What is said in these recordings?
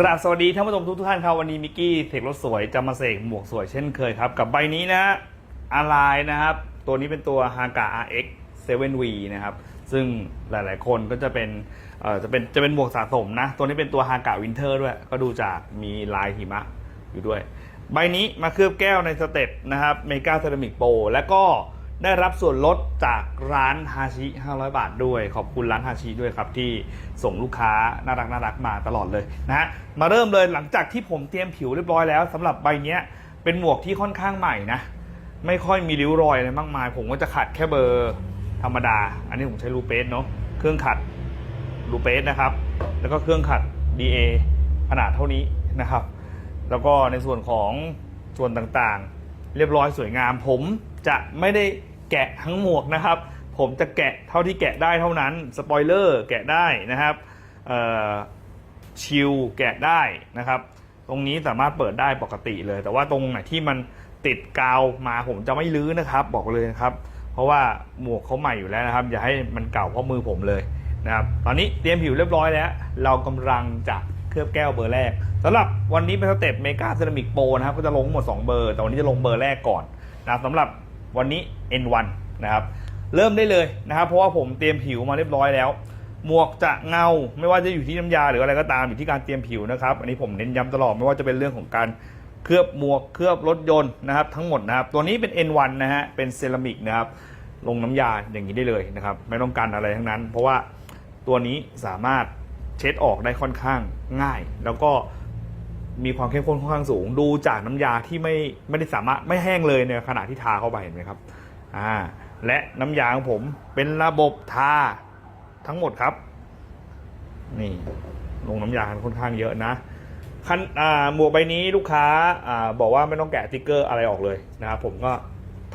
กราบสวัสดีท่านผู้ชมทุกท่านครับ วันนี้มิกกี้เทครถสวยจะมาเสกหมวกสวยเช่นเคยครับ กับใบนี้นะอาลายนะครับ ตัวนี้เป็นตัวฮากา RX 7V นะครับ ซึ่งหลายๆ คนก็จะเป็นเอ่อจะเป็นจะเป็นหมวกสะสมนะ ตัวนี้เป็นตัวฮากาวินเทอร์ด้วย ก็ดูจากมีลายหิมะอยู่ด้วย ใบนี้มาเคลือบแก้วในสเต็ปนะครับเมกาเซรามิกโปและก็ ได้รับส่วนลดจากร้านฮาชิ 500 บาทด้วย ขอบคุณร้านฮาชิด้วยครับที่ส่งลูกค้าน่ารักน่ารักมาตลอดเลยนะฮะมาเริ่มเลยหลังจากที่ผมเตรียมผิวเรียบร้อยแล้วสำหรับใบเนี้ยเป็นหมวกที่ค่อนข้างใหม่นะไม่ค่อยมีริ้วรอยอะไรมากมาย ผมก็จะขัดแค่เบอร์ธรรมดา อันนี้ผมใช้ลูเปสเนาะเครื่องขัดลูเปสนะครับ แล้วก็เครื่องขัด DA ขนาดเท่านี้นะครับ แล้วก็ในส่วนของส่วนต่างๆ เรียบร้อยสวยงามผมจะไม่ได้ แกะทั้งหมวกนะครับ ผมจะแกะเท่าที่แกะได้เท่านั้นสปอยเลอร์แกะได้นะครับชิลแกะได้นะครับ ตรงนี้สามารถเปิดได้ปกติเลย แต่ว่าตรงไหนที่มันติดกาวมาผมจะไม่ลื้อนะครับ บอกเลยนะครับ เพราะว่าหมวกเขาใหม่อยู่แล้วนะครับ อย่าให้มันเก่าเพราะมือผมเลยนะครับ ตอนนี้เตรียมผิวเรียบร้อยแล้ว เรากำลังจะเคลือบแก้วเบอร์แรกสำหรับวันนี้เป็นสเต็ปเมกาเซรามิกโปนะครับ ก็จะลงหมด 2 เบอร์ แต่วันนี้จะลงเบอร์แรกก่อนนะสำหรับ วันนี้ N1 นะครับเริ่มได้เลยนะครับ เพราะว่าผมเตรียมผิวมาเรียบร้อยแล้ว หมวกจะเงาไม่ว่าจะอยู่ที่น้ำยาหรืออะไรก็ตามอยู่ที่การเตรียมผิวนะครับ อันนี้ผมเน้นย้ำตลอดไม่ว่าจะเป็นเรื่องของการเคลือบหมวกเคลือบรถยนต์นะครับ ทั้งหมดนะครับ ตัวนี้เป็น N1 นะฮะเป็นเซรามิกนะครับลงน้ำยาอย่างนี้ได้เลยนะครับ ไม่ต้องการอะไรทั้งนั้น เพราะว่าตัวนี้สามารถเช็ดออกได้ค่อนข้างง่าย แล้วก็ มีความเข้มข้นค่อนข้างสูง ดูจากน้ำยาที่ไม่ไม่ได้สามารถไม่แห้งเลยในขณะที่ทาเข้าไปเห็นไหมครับอ่าและน้ำยาของผมเป็นระบบทาทั้งหมดครับ นี่ลงน้ำยาค่อนข้างเยอะนะคันอ่าหมวกใบนี้ลูกค้าอ่าบอกว่าไม่ต้องแกะติ๊กเกอร์อะไรออกเลยนะครับผมก็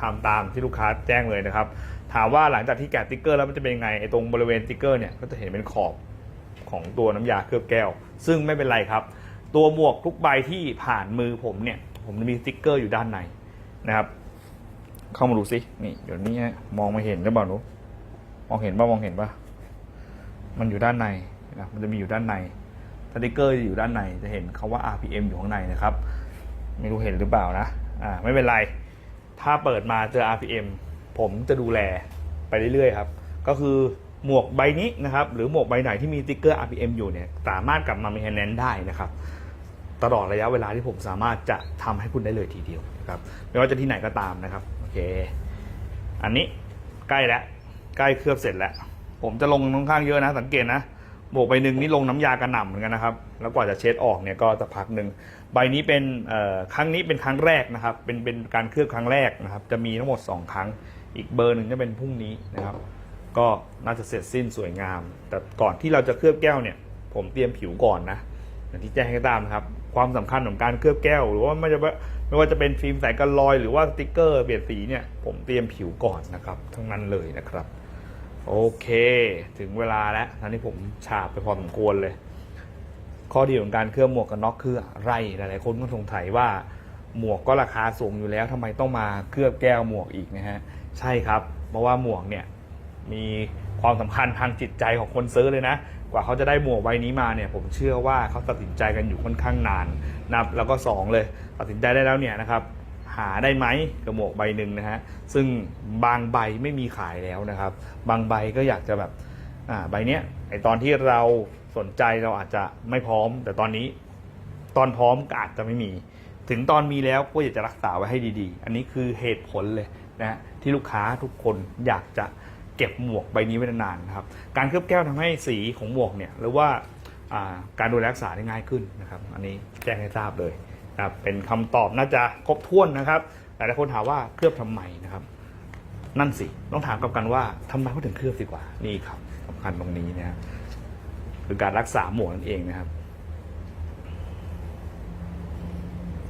ทำตามที่ลูกค้าแจ้งเลยนะครับ ถามว่าหลังจากที่แกะติ๊กเกอร์แล้วมันจะเป็นยังไงไอ้ตรงบริเวณติ๊กเกอร์เนี่ยก็จะเห็นเป็นขอบของตัวน้ำยาเคลือบแก้ว ซึ่งไม่เป็นไรครับ ตัวหมวกทุกใบที่ผ่านมือผมเนี่ย ผมจะมีสติ๊กเกอร์อยู่ด้านในนะครับ เข้ามาดูสินี่เดี๋ยวนี้มองม่เห็นหรือเปล่าหนูมองเห็นป่ะมองเห็นป่ะมันอยู่ด้านในนะมันจะมีอยู่ด้านในสติ๊กเกอร์จะอยู่ด้านในจะเห็นคาว่า RPM อยู่ข้างในนะครับ ไม่รู้เห็นหรือเปล่านะอ่าไม่เป็นไร ถ้าเปิดมาเจอ RPM ผมจะดูแลไปเรื่อยๆครับ ก็คือหมวกใบนี้นะครับ หรือหมวกใบไหนที่มีสติ๊กเกอร์ RPM อยู่เนี่ย สามารถกลับมามี n น n ได้นะครับ ตลอดระยะเวลาที่ผมสามารถจะทำให้คุณได้เลยทีเดียวนะครับไม่ว่าจะที่ไหนก็ตามนะครับโอเค อันนี้ใกล้แล้วใกล้เคลือบเสร็จแล้ว ผมจะลงค่อนข้างเยอะนะ สังเกตนะบวกใบหนึ่งนี่ลงน้ำยากระหน่ำเหมือนกันนะครับ แล้วกว่าจะเช็ดออกเนี่ยก็จะพักหนึ่งใบนี้เป็นครั้งนี้เป็นครั้งแรกนะครับ เป็นเป็นการเคลือบครั้งแรกนะครับ จะมีทั้งหมด 2 ครั้ง อีกเบอร์หนึ่งจะเป็นพรุ่งนี้นะครับ ก็น่าจะเสร็จสิ้นสวยงาม แต่ก่อนที่เราจะเคลือบแก้วเนี่ย ผมเตรียมผิวก่อนนะอย่างที่แจ้งให้ตามนะครับ ความสำคัญของการเคลือบแก้ว หรือว่าไม่จะไม่ว่าจะเป็นฟิล์มใสกันรอย หรือว่าสติ๊กเกอร์เปลี่ยนสีเนี่ยผมเตรียมผิวก่อนนะครับ ทั้งนั้นเลยนะครับ โอเค ถึงเวลาแล้วท่านนี้ผมฉาบไปพอสมควรเลย ข้อดีของการเคลือบหมวกกันน็อกคืออะไรหลายๆคนก็สงสัยว่าหมวกก็ราคาสูงอยู่แล้วทำไมต้องมาเคลือบแก้วหมวกอีกนะฮะใช่ครับ เพราะว่าหมวกเนี่ย มีความสำคัญทางจิตใจของคนซื้อเลยนะ กว่าเขาจะได้หมวกใบนี้มาเนี่ยผมเชื่อว่าเขาตัดสินใจกันอยู่ค่อนข้างนานนะแล้วก็สองเลย ตัดสินใจได้แล้วเนี่ยนะครับหาได้ไหมกับหมวกใบหนึ่งนะฮะซึ่งบางใบไม่มีขายแล้วนะครับ บางใบก็อยากจะแบบอ่าใบเนี้ยไอตอนที่เราสนใจเราอาจจะไม่พร้อม แต่ตอนนี้ตอนพร้อมก็อาจจะไม่มี ถึงตอนมีแล้วก็อยากจะรักษาไว้ให้ดีๆ อันนี้คือเหตุผลเลยนะฮะที่ลูกค้าทุกคนอยากจะ เก็บหมวกใบนี้ไว้นานๆนะครับ การเคลือบแก้วทำให้สีของหมวกเนี่ยหรือว่าการดูแลรักษาได้ง่ายขึ้นนะครับ อันนี้แจ้งให้ทราบเลยนะครับเป็นคำตอบน่าจะครบถ้วนนะครับหลายคนถามว่าเคลือบทำไมนะครับ นั่นสิต้องถามกับกันว่าทำไมเขาถึงเคลือบดีกว่านี่ครับสำคัญตรงนี้นะฮะคือการรักษาหมวกนั่นเองนะครับ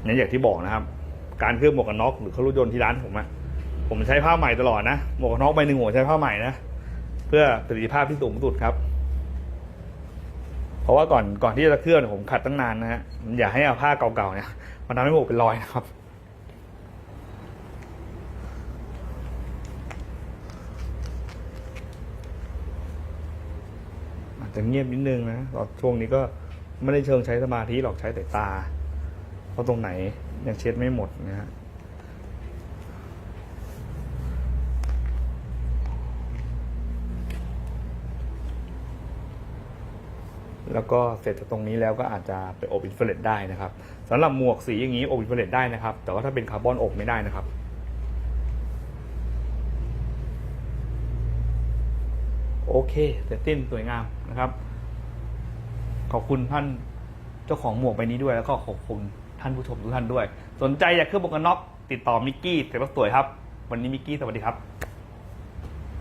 นี่อย่างที่บอกนะครับ การเคลือบหมวกกันน็อกหรือเครื่องรถยนต์ที่ร้านผมอะ ผมใช้ผ้าใหม่ตลอดนะหมวกกันน็อกใบหนึ่งผมใช้ผ้าใหม่นะเพื่อประสิทธิภาพที่สูงสุดครับ เพราะว่าก่อนก่อนที่จะเคลื่อนผมขัดตั้งนานนะฮะอย่าให้เอาผ้าเก่าๆเนี่ยมันทำให้หมวกเป็นรอยนะครับอาจจะเงียบนิดนึงนะตอนช่วงนี้ก็ไม่ได้เชิงใช้สมาธิหรอกใช้แต่ตา เพราะตรงไหนยังเช็ดไม่หมดนะฮะ แล้วก็เสร็จจากตรงนี้แล้วก็อาจจะไปอบอินฟราเรดได้นะครับสำหรับหมวกสีอย่างนี้อบอินฟราเรดได้นะครับ แต่ว่าถ้าเป็นคาร์บอนอบไม่ได้นะครับโอเคเสร็จสิ้นสวยงามนะครับ ขอบคุณท่านเจ้าของหมวกใบนี้ด้วยแล้วก็ขอบคุณท่านผู้ชมทุกท่านด้วย สนใจอยากเครื่องบวกกันน็อกติดต่อมิกกี้เสร็จแล้วสวยครับ วันนี้มิกกี้สวัสดีครับ